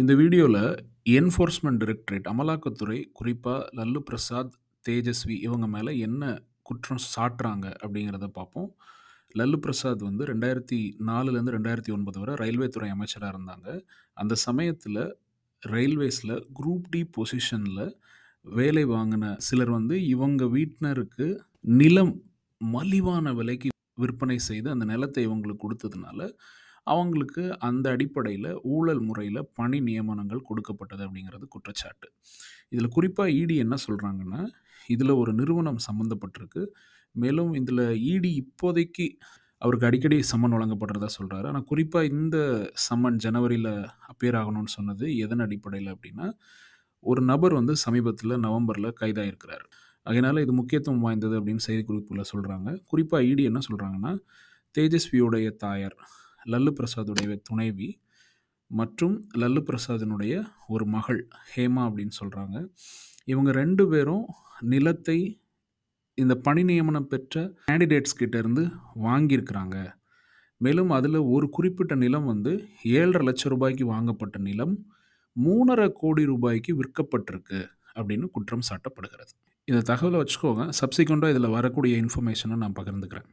இந்த வீடியோவில் enforcement directorate அமலாக்கத்துறை குறிப்பாக லல்லு பிரசாத், தேஜஸ்வி இவங்க மேலே என்ன குற்றம் சாட்டுறாங்க அப்படிங்கிறத பார்ப்போம். லல்லு பிரசாத் வந்து 2004லேருந்து 2009 வரை ரயில்வே துறை அமைச்சராக இருந்தாங்க. அந்த சமயத்தில் ரயில்வேஸில் குரூப் டி பொசிஷனில் வேலை வாங்கின சிலர் வந்து இவங்க வீட்டினருக்கு நிலம் மலிவான விலைக்கு விற்பனை செய்து அந்த நிலத்தை இவங்களுக்கு கொடுத்ததுனால அவங்களுக்கு அந்த அடிப்படையில் ஊழல் முறையில் பணி நியமனங்கள் கொடுக்கப்பட்டது அப்படிங்கிறது குற்றச்சாட்டு. இதில் குறிப்பாக இடி என்ன சொல்கிறாங்கன்னா இதில் ஒரு நிறுவனம் சம்மந்தப்பட்டிருக்கு. மேலும் இதில் இடி இப்போதைக்கு அவருக்கு அடிக்கடி சம்மன் வழங்கப்படுறதா சொல்கிறாரு ஆனால் குறிப்பாக இந்த சம்மன் ஜனவரியில் அப்பியர் ஆகணும்னு சொன்னது எதன் அடிப்படையில் அப்படின்னா, ஒரு நபர் வந்து சமீபத்தில் நவம்பரில் கைதாகிருக்கிறார் அதனால் இது முக்கியத்துவம் வாய்ந்தது அப்படின்னு செய்தி குறிப்பில் சொல்கிறாங்க குறிப்பாக இடி என்ன சொல்கிறாங்கன்னா தேஜஸ்வியுடைய தாயார், லல்லு பிரசாதுடைய துணைவி மற்றும் லல்லு பிரசாதினுடைய ஒரு மகள் ஹேமா அப்படின்னு சொல்கிறாங்க இவங்க ரெண்டு பேரும் நிலத்தை இந்த பணி நியமனம் பெற்ற கேண்டிடேட்ஸ் கிட்டேருந்து வாங்கியிருக்கிறாங்க. மேலும் அதில் ஒரு குறிப்பிட்ட நிலம் வந்து ஏழரை லட்சம் ரூபாய்க்கு வாங்கப்பட்ட நிலம் மூணரை கோடி ரூபாய்க்கு விற்கப்பட்டிருக்கு அப்படின்னு குற்றம் சாட்டப்படுகிறது. இந்த தகவலை வச்சுக்கோங்க. சப்சிக்வெண்ட்டாக இதில் வரக்கூடிய இன்ஃபர்மேஷனை நான் பகிர்ந்துக்கிறேன்.